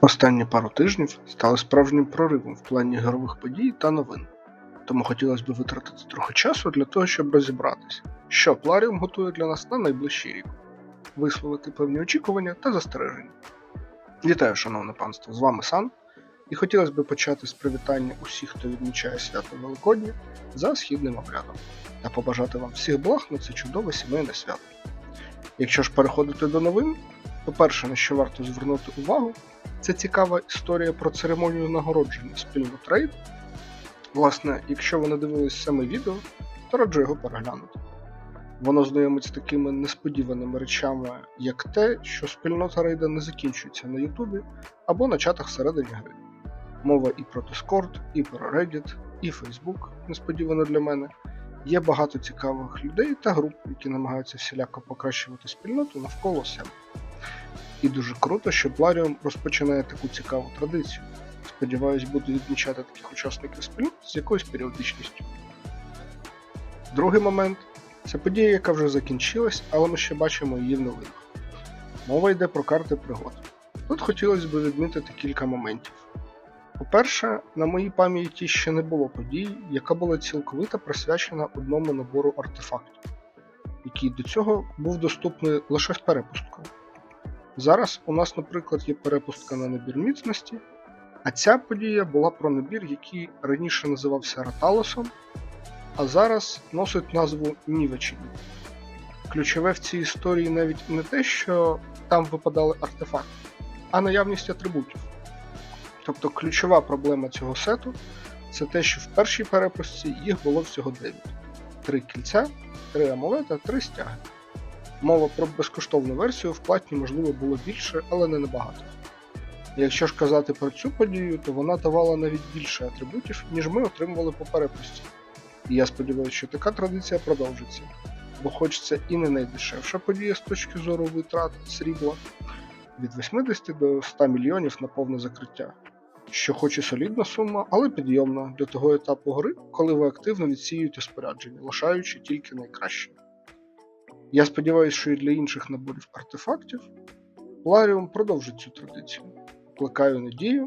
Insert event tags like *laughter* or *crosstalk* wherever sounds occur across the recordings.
Останні пару тижнів стали справжнім проривом в плані ігрових подій та новин, тому хотілося б витратити трохи часу для того, щоб розібратися, що Пларіум готує для нас на найближчий рік, висловити певні очікування та застереження. Вітаю, шановне панство! З вами Сан, і хотілося б почати з привітання усіх, хто відмічає свято Великодня за східним обрядом, та побажати вам всіх благ на це чудове сімейне свято. Якщо ж переходити до новин, по-перше, на що варто звернути увагу, це цікава історія про церемонію нагородження спільнот Raid. Власне, якщо ви не дивились саме відео, то раджу його переглянути. Воно знайомить з такими несподіваними речами, як те, що спільнота рейда не закінчується на Ютубі або на чатах всередині гри. Мова і про Discord, і про Reddit, і Facebook, несподівано для мене. Є багато цікавих людей та груп, які намагаються всіляко покращувати спільноту навколо себе. І дуже круто, що Пларіум розпочинає таку цікаву традицію. Сподіваюсь, буду відмічати таких учасників спільнот з якоюсь періодичністю. Другий момент це подія, яка вже закінчилась, але ми ще бачимо її в новинах. Мова йде про карти пригод. Тут хотілося б відмітити кілька моментів. По-перше, на моїй пам'яті ще не було подій, яка була цілковито присвячена одному набору артефактів, який до цього був доступний лише з перепусткою. Зараз у нас, наприклад, є перепустка на набір міцності, а ця подія була про набір, який раніше називався Раталосом, а зараз носить назву Нівечення. Ключове в цій історії навіть не те, що там випадали артефакти, а наявність атрибутів. Тобто ключова проблема цього сету це те, що в першій перепустці їх було всього 9. Три кільця, три амулета, три стяги. Мова про безкоштовну версію в платній, можливо, було більше, але не набагато. Якщо ж казати про цю подію, то вона давала навіть більше атрибутів, ніж ми отримували по перепусті. І я сподіваюся, що така традиція продовжиться, бо хоч це і не найдешевша подія з точки зору витрат срібла від 80 до 100 мільйонів на повне закриття, що хоч і солідна сума, але підйомна для того етапу гри, коли ви активно відсіюєте спорядження, лишаючи тільки найкраще. Я сподіваюся, що і для інших наборів артефактів Ларіум продовжить цю традицію. Плекаю надію,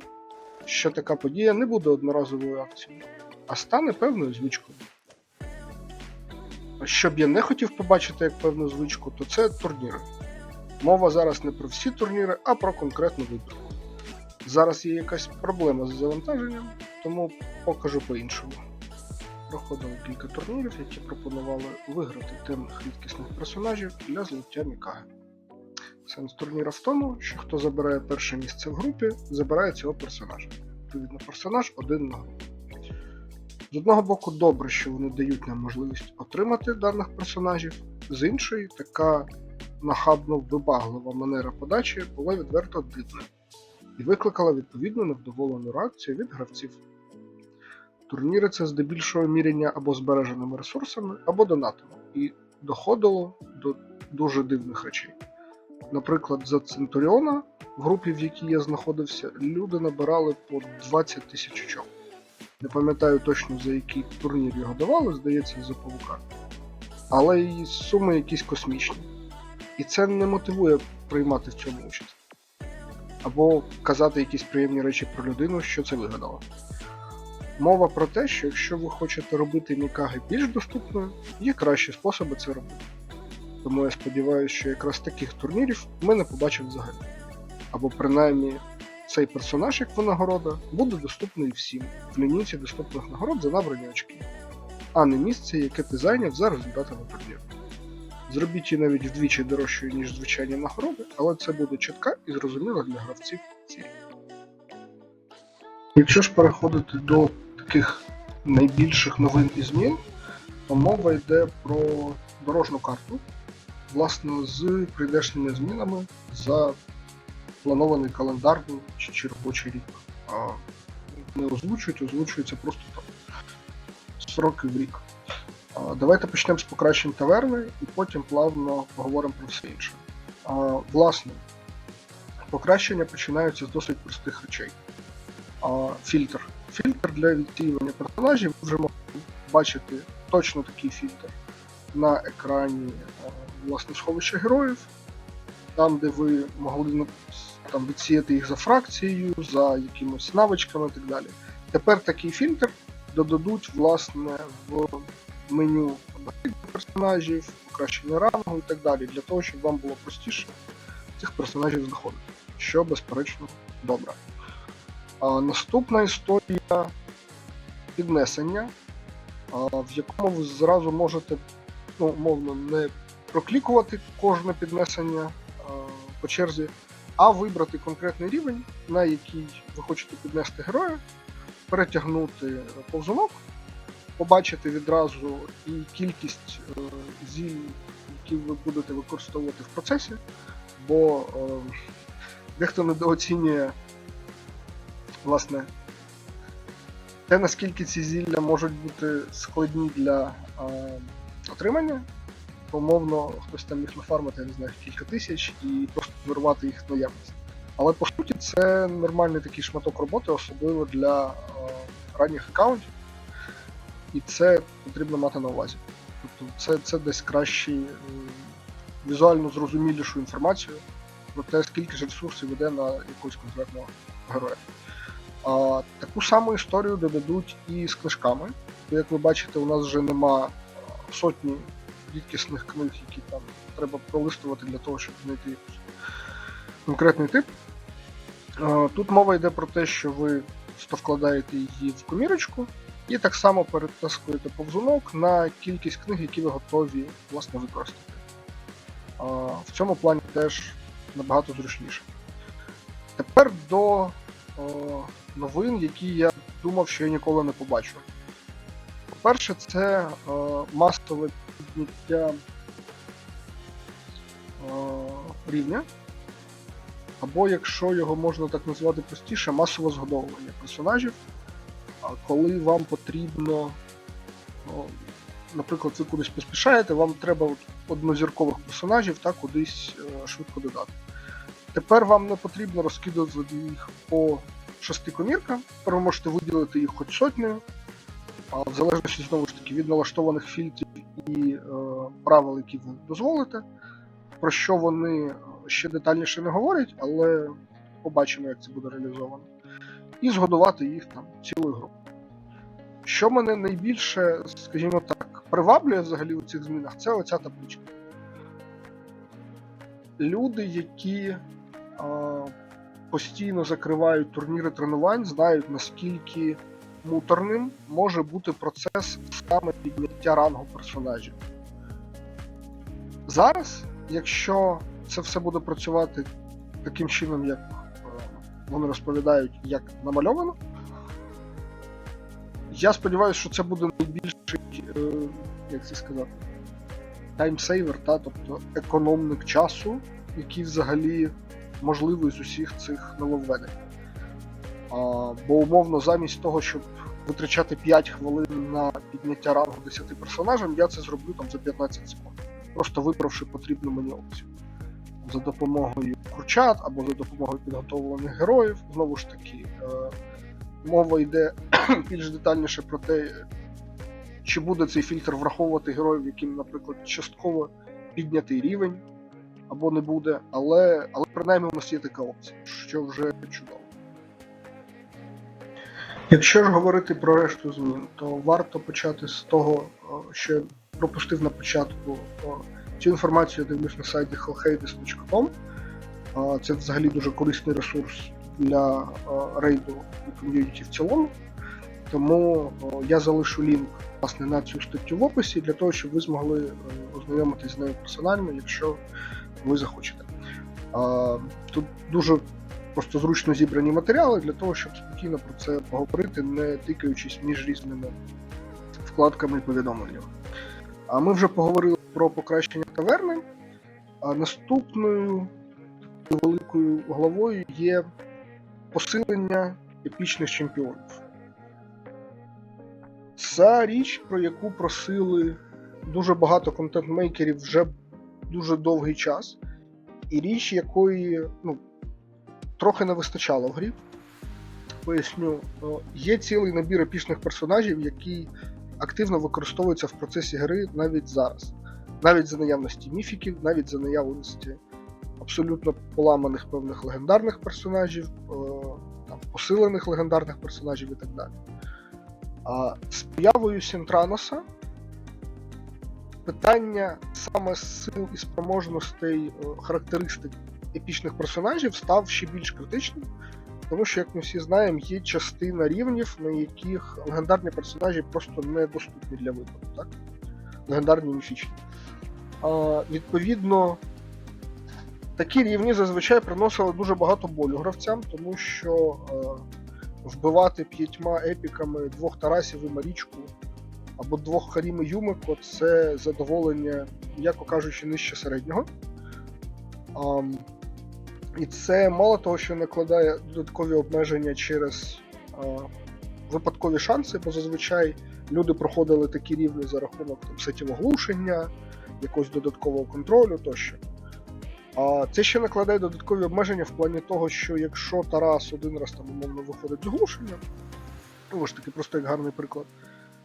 що така подія не буде одноразовою акцією, а стане певною звичкою. Що б я не хотів побачити як певну звичку, то це турніри. Мова зараз не про всі турніри, а про конкретну вибірку. Зараз є якась проблема з завантаженням, тому покажу по-іншому. Проходили кілька турнірів, які пропонували виграти темних рідкісних персонажів для злиття Мікаги. Сенс турніра в тому, що хто забирає перше місце в групі, забирає цього персонажа. Відповідно, персонаж один на групу. З одного боку, добре, що вони дають нам можливість отримати даних персонажів, з іншої, така нахабно вибаглива манера подачі була відверто дивною і викликала відповідну невдоволену реакцію від гравців. Турніри це здебільшого міряння або збереженими ресурсами, або донатами, і доходило до дуже дивних речей. Наприклад, за Центуріона, в групі, в якій я знаходився, люди набирали по 20 тисяч очок. Не пам'ятаю точно за який турнір його давали, здається, за павука. Але і суми якісь космічні. І це не мотивує приймати в цьому участь. Або казати якісь приємні речі про людину, що це вигадала. Мова про те, що якщо ви хочете робити Мікаги більш доступною, є кращі способи це робити. Тому я сподіваюся, що якраз таких турнірів ми не побачимо взагалі. Або принаймні цей персонаж, як винагорода, буде доступний всім в лінійці доступних нагород за набрані очки, а не місце, яке ти зайняв за результатами турніру. Зробіть її навіть вдвічі дорожчою, ніж звичайні нагороди, але це буде чітка і зрозуміла для гравців ціль. Якщо ж переходити до таких найбільших новин і змін, то мова йде про дорожну карту, власне, з прийдешніми змінами за планований календарний чи, чи робочий рік. А не озвучують, озвучується просто там сроки в рік. Давайте почнемо з покращень таверни і потім плавно поговоримо про все інше. Власне, покращення починаються з досить простих речей. Фільтр. Фільтр для відсіювання персонажів ви вже можете бачити точно такий фільтр на екрані а, власне сховища героїв. там, де ви могли ну, там, відсіяти їх за фракцією, за якимись навичками і так далі. Тепер такий фільтр додадуть власне в меню персонажів, покращення рангу і так далі, для того, щоб вам було простіше цих персонажів знаходити, що безперечно добре. Наступна історія піднесення, в якому ви зразу можете, ну, умовно, не проклікувати кожне піднесення по черзі, а вибрати конкретний рівень, на який ви хочете піднести героя, перетягнути повзунок, побачити відразу і кількість е, зіль, які ви будете використовувати в процесі, бо е, дехто недооцінює власне те, наскільки ці зілля можуть бути складні для е, отримання. То, Умовно, хтось там міг нафармити, я не знаю, кілька тисяч і просто вирвати їх наявність. Але по суті це нормальний такий шматок роботи, особливо для е, ранніх аккаунтів. І це потрібно мати на увазі. Тобто це, це десь краще м, візуально зрозумілішу інформацію про те, скільки ж ресурсів йде на якогось конкретного героя. Таку саму історію додадуть і з книжками. Як ви бачите, у нас вже нема сотні рідкісних книг, які там треба пролистувати для того, щоб знайти якийсь конкретний тип. А, Тут мова йде про те, що ви вкладаєте її в комірочку, і так само перетаскуєте повзунок на кількість книг, які ви готові власне використати. А, В цьому плані теж набагато зручніше. Тепер до новин, які я думав, що я ніколи не побачу. По-перше, це е, масове підняття е, рівня, або, якщо його можна так назвати простіше, масове згодовування персонажів, коли вам потрібно, наприклад, ви кудись поспішаєте, вам треба однозіркових персонажів та кудись е, швидко додати. Тепер вам не потрібно розкидувати їх по шести коміркам, тепер ви можете виділити їх хоч сотнею, а в залежності знову ж таки від налаштованих фільтрів і е, правил, які ви дозволите, про що вони ще детальніше не говорять, але побачимо, як це буде реалізовано. І згодувати їх там цілою групою. Що мене найбільше, скажімо так, приваблює взагалі у цих змінах, це оця табличка. Люди, які а, постійно закривають турніри тренувань, знають наскільки муторним може бути процес саме підняття рангу персонажів. Зараз, якщо це все буде працювати таким чином, як е, вони розповідають, як намальовано, я сподіваюся, що це буде найбільший, е, як це сказати, таймсейвер, та, тобто економник часу, який взагалі можливий з усіх цих нововведень. Бо умовно, замість того, щоб витрачати 5 хвилин на підняття рангу 10 персонажам, я це зроблю там за 15 секунд. Просто вибравши потрібну мені опцію. За допомогою курчат або за допомогою підготовлених героїв. Знову ж таки, е, мова йде *clears throat* більш детальніше про те, чи буде цей фільтр враховувати героїв, яким, наприклад, частково піднятий рівень, або не буде, але, але принаймні у нас є така опція, що вже чудово. Якщо ж говорити про решту змін, то варто почати з того, що пропустив на початку. Цю інформацію я дивлюсь на сайті hellhades.com. Це взагалі дуже корисний ресурс для рейду і ком'юніті в цілому. Тому я залишу лінк власне, на цю статтю в описі для того, щоб ви змогли е, ознайомитись з нею персонально, якщо ви захочете. Тут дуже просто зручно зібрані матеріали для того, щоб спокійно про це поговорити, не тикаючись між різними вкладками і повідомленнями. А ми вже поговорили про покращення таверни. А наступною великою главою є посилення епічних чемпіонів. Це річ, про яку просили дуже багато контент-мейкерів вже дуже довгий час, і річ, якої ну, трохи не вистачало в грі. Поясню, є цілий набір епічних персонажів, який активно використовується в процесі гри навіть зараз. Навіть за наявності міфіків, навіть за наявності абсолютно поламаних певних легендарних персонажів, там, посилених легендарних персонажів і так далі. А з появою Сінтраноса питання саме сил і спроможностей е, характеристик епічних персонажів став ще більш критичним, тому що, як ми всі знаємо, є частина рівнів, на яких легендарні персонажі просто недоступні для виходу, так? Легендарні міфічні. Відповідно, такі рівні зазвичай приносили дуже багато болю гравцям, тому що е, вбивати п'ятьма епіками двох Тарасів і Марічку або двох Харім і Юмико це задоволення, м'яко кажучи, нижче середнього. Ам, і це мало того, що накладає додаткові обмеження через а, випадкові шанси, бо зазвичай люди проходили такі рівні за рахунок там, сетів оглушення, якогось додаткового контролю тощо. А це ще накладає додаткові обмеження в плані того, що якщо Тарас один раз там умовно виходить з оглушення, ну ж таки, просто як гарний приклад,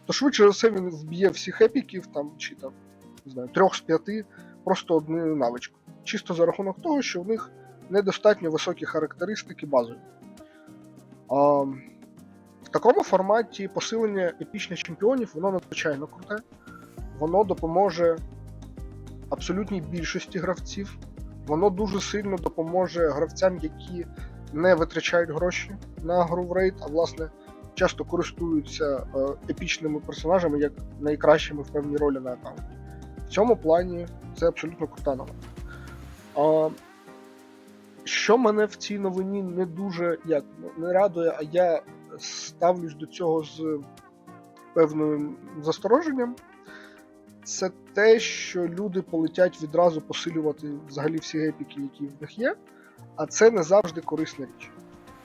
то швидше за все він вб'є всіх епіків там, чи там, не знаю, трьох з п'яти просто одною навичкою. Чисто за рахунок того, що в них недостатньо високі характеристики базові. А, в такому форматі посилення епічних чемпіонів воно надзвичайно круте. Воно допоможе абсолютній більшості гравців. Воно дуже сильно допоможе гравцям, які не витрачають гроші на гру в рейд, а власне часто користуються е, епічними персонажами як найкращими в певній ролі на аккаунті. В цьому плані це абсолютно крута новина. Що мене в цій новині не дуже як не радує, а я ставлюсь до цього з певним застороженням, це те, що люди полетять відразу посилювати взагалі всі епіки, які в них є, а це не завжди корисна річ.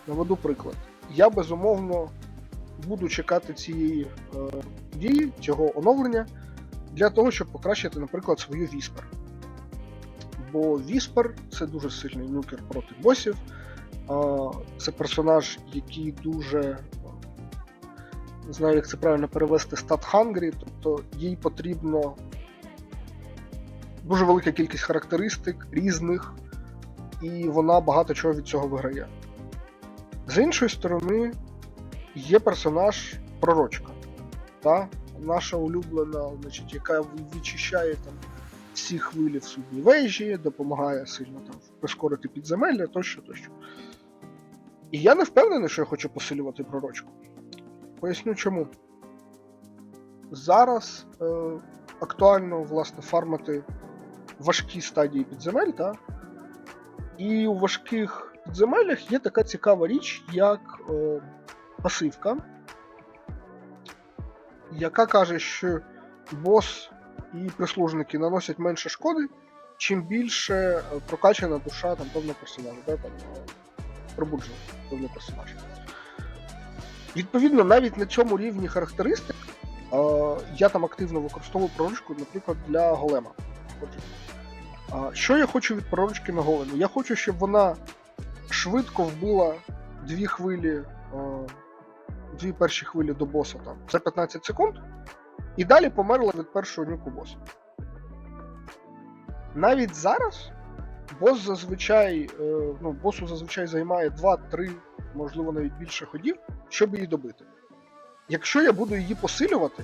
Наведу приклад. Я безумовно буду чекати цієї е, дії, цього оновлення, для того, щоб покращити, наприклад, свою віспер. Бо Віспер це дуже сильний нюкер проти босів. А, Це персонаж, який дуже не знаю, як це правильно перевести стат хангрі, тобто їй потрібно дуже велика кількість характеристик різних, і вона багато чого від цього виграє. З іншої сторони, є персонаж пророчка, та? наша улюблена, значить, яка відчищає там всі хвилі в судній вежі, допомагає сильно там прискорити підземелля тощо тощо. І я не впевнений, що я хочу посилювати пророчку. Поясню чому. Зараз е, актуально власне фармити важкі стадії підземель, та? і у важких підземеллях є така цікава річ, як е, пасивка, яка каже, що бос і прислужники наносять менше шкоди, чим більше е, прокачана душа там, певного персонажа, да, там, е, пробуджена певний персонаж. Відповідно, навіть на цьому рівні характеристик е, я там активно використовую пророчку, наприклад, для голема. Що я хочу від пророчки на голему? Я хочу, щоб вона швидко вбила дві хвилі, дві перші хвилі до боса там, за 15 секунд, і далі померла від першого нюку боса. Навіть зараз бос зазвичай, е, ну, босу зазвичай займає 2-3, можливо, навіть більше ходів, щоб її добити. Якщо я буду її посилювати,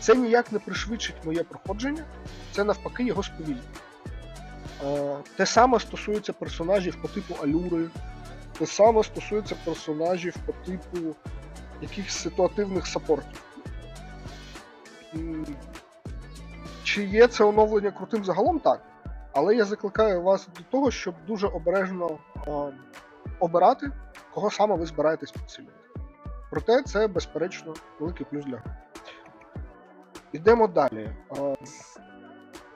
це ніяк не пришвидшить моє проходження, це навпаки його сповільнить. Е, Те саме стосується персонажів по типу Алюри, те саме стосується персонажів по типу якихось ситуативних саппортів. Чи є це оновлення крутим загалом? Так. Але я закликаю вас до того, щоб дуже обережно е, обирати, кого саме ви збираєтесь підсилювати. Проте це, безперечно, великий плюс для гри. Йдемо далі. Е,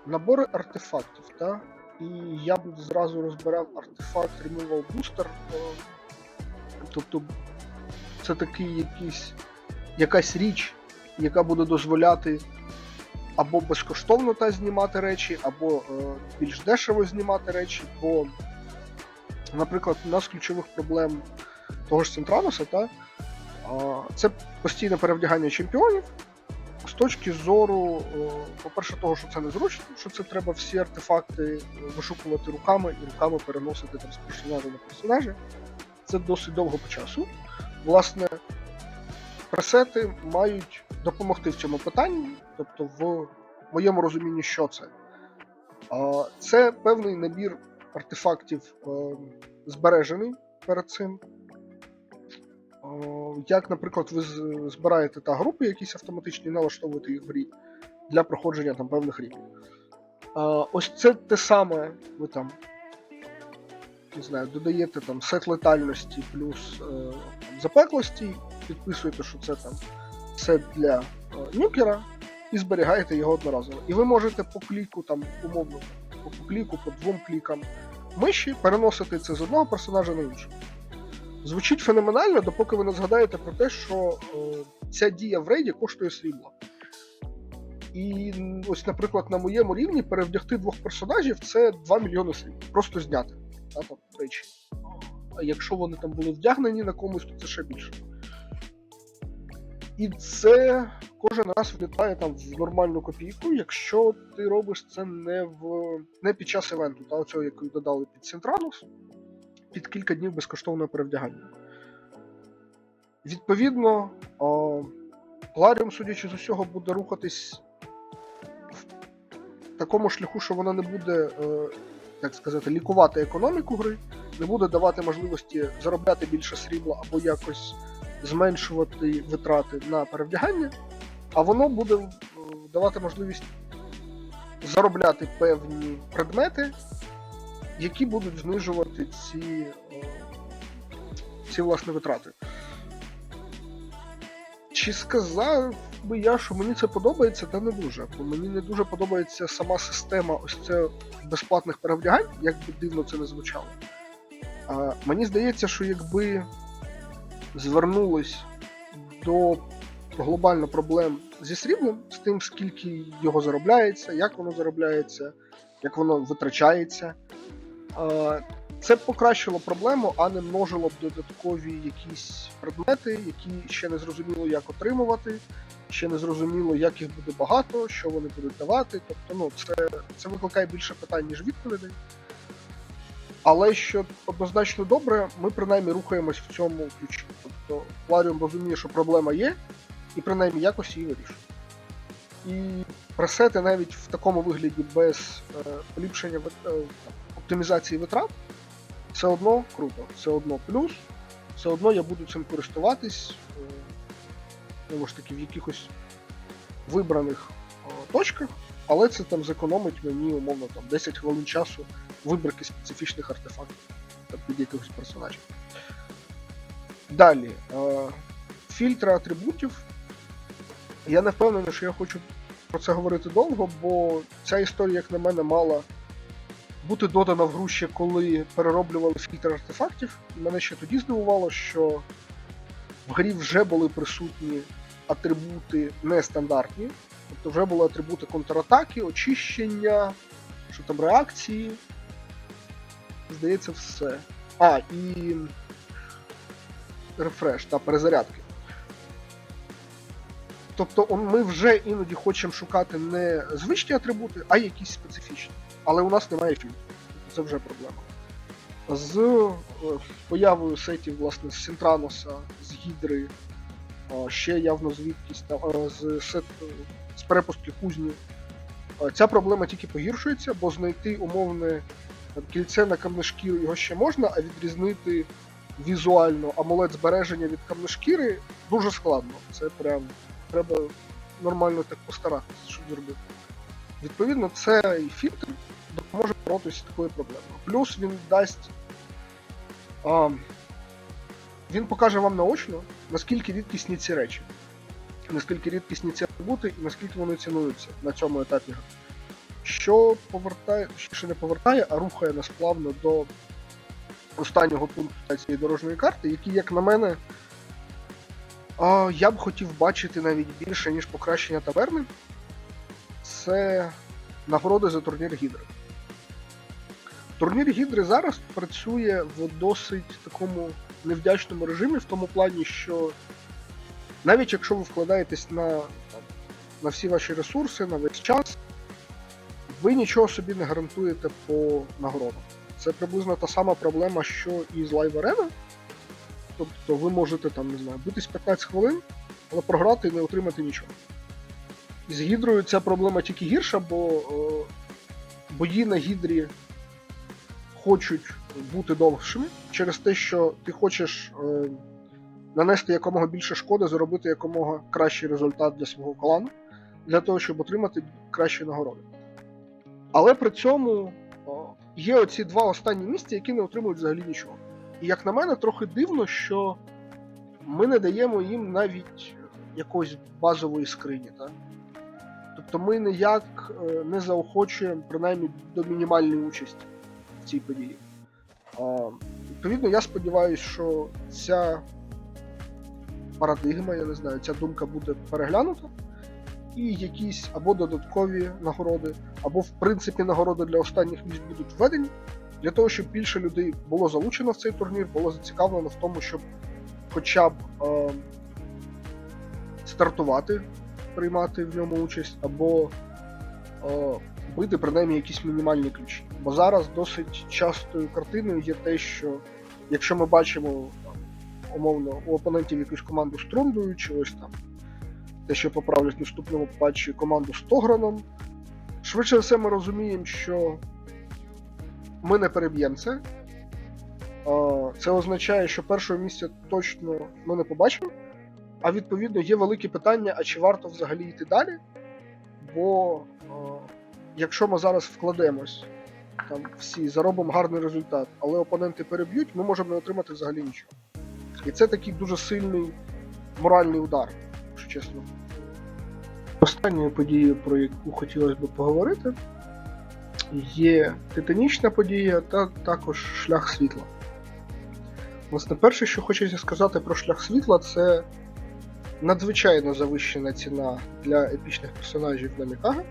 набори артефактів. Та? І я б зразу розбирав артефакт Removal Booster. Е, тобто це такий якийсь, якась річ, яка буде дозволяти або безкоштовно та знімати речі, або е, більш дешево знімати речі. Бо, наприклад, у нас ключових проблем того ж Центрануса, та, е, це постійне перевдягання чемпіонів, з точки зору, е, по-перше, того, що це незручно, що це треба всі артефакти е, вишукувати руками і руками переносити там з персонажа на персонажа, це досить довго по часу. Власне, пресети мають допомогти в цьому питанні, тобто в моєму розумінні, що це. Це певний набір артефактів е, збережений перед цим. Е, Як, наприклад, ви збираєте та групи якісь автоматичні, налаштовуєте їх в грі для проходження там певних рівнів. Е, Ось це те саме, ви там не знаю, додаєте там сет летальності плюс е, там, запеклості, підписуєте, що це там сет для е, нюкера, і зберігаєте його одноразово. І ви можете по кліку, там, умовно, по, кліку, по двом клікам миші переносити це з одного персонажа на іншого. Звучить феноменально, допоки ви не згадаєте про те, що е, ця дія в рейді коштує срібло. І ось, наприклад, на моєму рівні перевдягти двох персонажів це 2 мільйони срібла. Просто зняти та, там, речі. А якщо вони там були вдягнені на комусь, то це ще більше. І це кожен раз влітає там в нормальну копійку, якщо ти робиш це не в не під час івенту, та оцього, який додали під Сентранус, під кілька днів безкоштовного перевдягання. Відповідно, о, Ларіум, судячи з усього, буде рухатись в такому шляху, що вона не буде, як сказати, лікувати економіку гри, не буде давати можливості заробляти більше срібла або якось зменшувати витрати на перевдягання, а воно буде е, давати можливість заробляти певні предмети, які будуть знижувати ці, е, ці власне витрати. Чи сказав би я, що мені це подобається, та не дуже. Бо мені не дуже подобається сама система ось це безплатних перевдягань, як би дивно це не звучало. А, мені здається, що якби звернулись до глобально проблем зі сріблом, з тим, скільки його заробляється, як воно заробляється, як воно витрачається. Це б покращило проблему, а не множило б додаткові якісь предмети, які ще не зрозуміло, як отримувати, ще не зрозуміло, як їх буде багато, що вони будуть давати. Тобто, ну, це, це викликає більше питань, ніж відповідей. Але що однозначно добре, ми принаймні рухаємось в цьому ключі. Тобто Ларіум розуміє, що проблема є, і принаймні якось її вирішує. І пресети навіть в такому вигляді без е, поліпшення е, оптимізації витрат, все одно круто, все одно плюс, все одно я буду цим користуватись е, ж таки в якихось вибраних е, точках, але це там зекономить мені умовно там 10 хвилин часу вибірки специфічних артефактів там, під якихось персонажів. Далі. Е, фільтри атрибутів. Я не впевнений, що я хочу про це говорити довго, бо ця історія, як на мене, мала бути додана в гру ще коли перероблювали фільтр артефактів. Мене ще тоді здивувало, що в грі вже були присутні атрибути нестандартні. Тобто вже були атрибути контратаки, очищення, що там реакції. Здається, все. А, і. Рефреш та перезарядки. Тобто ми вже іноді хочемо шукати не звичні атрибути, а якісь специфічні. Але у нас немає фільтру. Це вже проблема. З е, появою сетів, власне, з Сінтраноса, з Гідри, ще явно звідкись е, з, сет, е, з перепустки кузні. Ця проблема тільки погіршується, бо знайти умовне кільце на камнешкіру його ще можна, а відрізнити візуально амулет збереження від камнешкіри дуже складно. Це прям треба нормально так постаратися, щоб зробити. Відповідно, цей фільтр боротися з такою. Плюс він дасть. А, він покаже вам наочно, наскільки рідкісні ці речі, наскільки рідкісні ці атрибути і наскільки вони цінуються на цьому етапі. Що повертає, ще не повертає, а рухає нас плавно до останнього пункту цієї дорожньої карти, який, як на мене, а, я б хотів бачити навіть більше, ніж покращення таверни. Це нагороди за турнір Гідри. Турнір Гідри зараз працює в досить такому невдячному режимі, в тому плані, що навіть якщо ви вкладаєтесь на на всі ваші ресурси, на весь час, ви нічого собі не гарантуєте по нагородам. Це приблизно та сама проблема, що і з Live Arena. Тобто ви можете там, не знаю, битись 15 хвилин, але програти і не отримати нічого. І з гідрою ця проблема тільки гірша, бо е, бої на гідрі хочуть бути довшими через те, що ти хочеш е, нанести якомога більше шкоди, зробити якомога кращий результат для свого клану, для того, щоб отримати кращі нагороди. Але при цьому о, є оці два останні місця, які не отримують взагалі нічого. І як на мене, трохи дивно, що ми не даємо їм навіть якоїсь базової скрині. Так? Тобто ми ніяк е, не заохочуємо принаймні до мінімальної участі цій події. А, Відповідно, я сподіваюся, що ця парадигма, я не знаю, ця думка буде переглянута, і якісь або додаткові нагороди, або в принципі нагороди для останніх місць будуть введені, для того, щоб більше людей було залучено в цей турнір, було зацікавлено в тому, щоб хоча б е, стартувати, приймати в ньому участь, або бити принаймні якісь мінімальні ключі. Бо зараз досить частою картиною є те, що якщо ми бачимо там, умовно у опонентів якусь команду з чи ось там те, що поправлять в наступному патчі команду з Тограном, швидше за все ми розуміємо, що ми не переб'ємо це. Це означає, що першого місця точно ми не побачимо. А відповідно є великі питання, а чи варто взагалі йти далі? Бо якщо ми зараз вкладемось там всі, заробимо гарний результат, але опоненти переб'ють, ми можемо не отримати взагалі нічого. І це такий дуже сильний моральний удар, якщо чесно. Останньою подією, про яку хотілося б поговорити, є титанічна подія та також шлях світла. Власне, перше, що хочеться сказати про шлях світла, це надзвичайно завищена ціна для епічних персонажів на Мікага.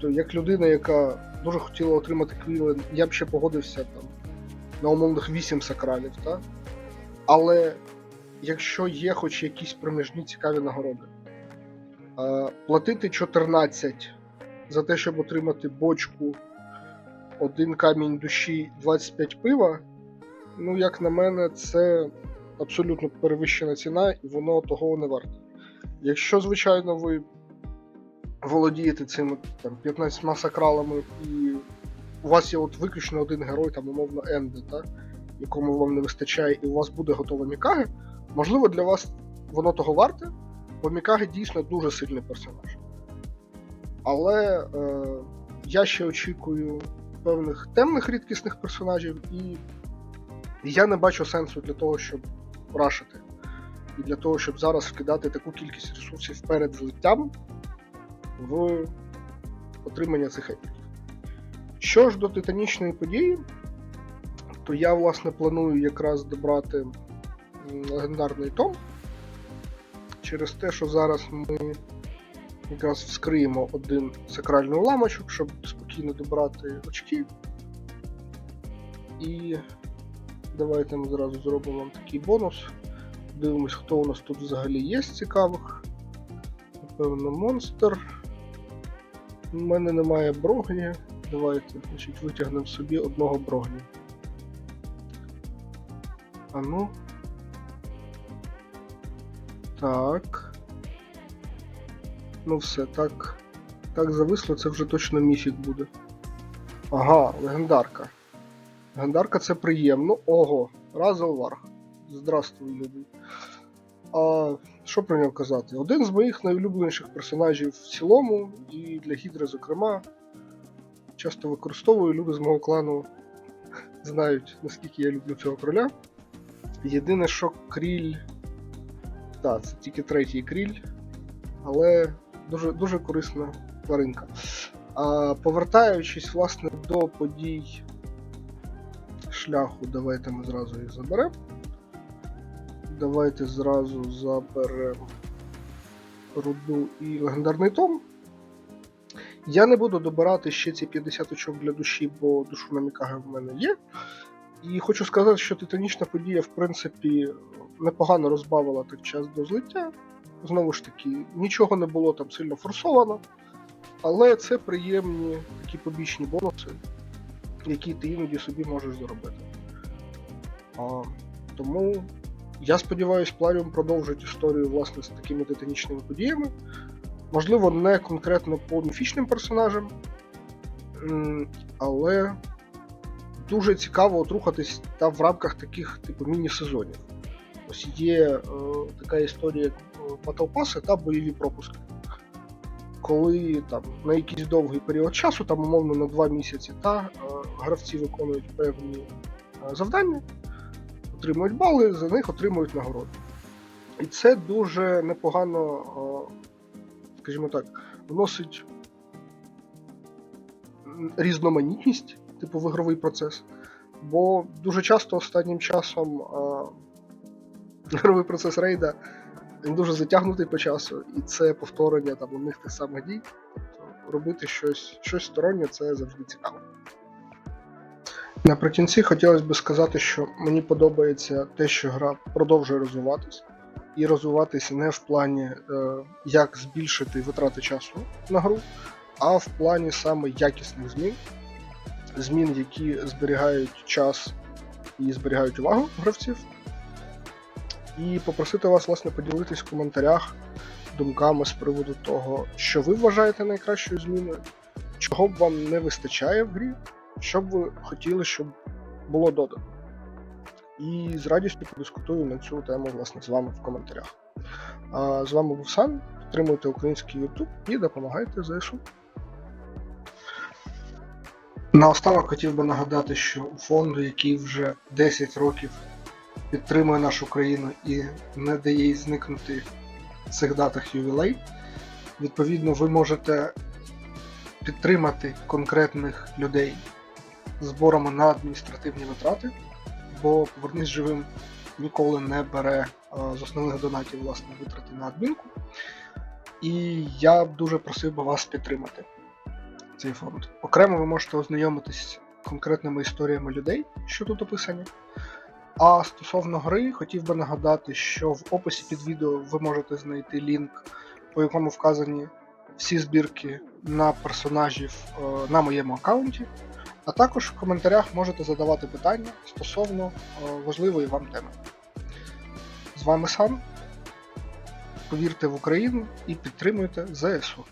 Тобто, як людина, яка дуже хотіла отримати квілен, я б ще погодився там на умовних 8 сакралів, так? Але якщо є хоч якісь проміжні цікаві нагороди, платити 14 за те, щоб отримати бочку, один камінь душі, 25 пива, ну, як на мене, це абсолютно перевищена ціна, і воно того не варте. Якщо, звичайно, ви володієте цими там, 15 сакралами, і у вас є от виключно один герой, там, умовно, Енди, та, якому вам не вистачає, і у вас буде готова Мікаги, можливо, для вас воно того варте, бо Мікаги дійсно дуже сильний персонаж. Але е, я ще очікую певних темних рідкісних персонажів, і я не бачу сенсу для того, щоб рашити. І для того, щоб зараз вкидати таку кількість ресурсів перед злиттям в отримання цих епіків. Що ж до титанічної події, то я, власне, планую якраз добрати легендарний том. Через те, що зараз ми якраз вскриємо один сакральний уламочок, щоб спокійно добрати очки. І давайте ми зразу зробимо вам такий бонус. Дивимось, хто у нас тут взагалі є з цікавих. Напевно, монстр. У мене немає брогні. Давайте значить, витягнемо собі одного брогні. А ну. Так. Ну все, так. Так зависло, це вже точно міфік буде. Ага, легендарка. Легендарка це приємно. Ого, Разелварг. Здравствуй, люди. А що про нього казати? Один з моїх найулюбленіших персонажів в цілому, і для Гідри, зокрема, часто використовую, люди з мого клану знають, наскільки я люблю цього короля. Єдине, що кріль. Так, це тільки третій кріль, але дуже, дуже корисна тваринка. А, повертаючись, власне, до подій шляху, давайте ми зразу їх заберемо. Давайте зразу заберемо руду і легендарний том. Я не буду добирати ще ці 50 очок для душі, бо душу на Мікаге в мене є. І хочу сказати, що титанічна подія, в принципі, непогано розбавила так час до злиття. Знову ж таки, нічого не було там сильно форсовано, але це приємні такі побічні бонуси, які ти іноді собі можеш заробити. А, тому я сподіваюся, Пларіум продовжить історію власне з такими титанічними подіями. Можливо, не конкретно по міфічним персонажам, але дуже цікаво от рухатись там в рамках таких типу міні-сезонів. Ось є е, така історія, як е, та бойові пропуски. Коли там на якийсь довгий період часу, там умовно на 2 місяці, та е, гравці виконують певні е, завдання, отримують бали, за них отримують нагороду. І це дуже непогано, е, скажімо так, вносить різноманітність, типу в ігровий процес. Бо дуже часто останнім часом е, ігровий процес рейда він дуже затягнутий по часу, і це повторення там одних тих самих дій. Тобто робити щось, щось стороннє це завжди цікаво. Наприкінці хотілося б сказати, що мені подобається те, що гра продовжує розвиватись, і розвиватися не в плані, е, як збільшити витрати часу на гру, а в плані саме якісних змін, змін, які зберігають час і зберігають увагу гравців. І попросити вас, власне, поділитись в коментарях думками з приводу того, що ви вважаєте найкращою зміною, чого б вам не вистачає в грі, що б ви хотіли, щоб було додано. І з радістю подискутую на цю тему власне з вами в коментарях. А з вами був Сан. Підтримуйте український YouTube і допомагайте ЗСУ. Наостанок хотів би нагадати, що у фонду, який вже 10 років підтримує нашу країну і не дає їй зникнути в цих датах ювілей, відповідно, ви можете підтримати конкретних людей зборами на адміністративні витрати, бо повернись живим ніколи не бере а, з основних донатів власне витрати на адмінку. І я б дуже просив би вас підтримати цей фонд. Окремо ви можете ознайомитись з конкретними історіями людей, що тут описані. А стосовно гри, хотів би нагадати, що в описі під відео ви можете знайти лінк, по якому вказані всі збірки на персонажів е, на моєму аккаунті. А також в коментарях можете задавати питання стосовно е, важливої вам теми. З вами сам. Повірте в Україну і підтримуйте ЗСУ.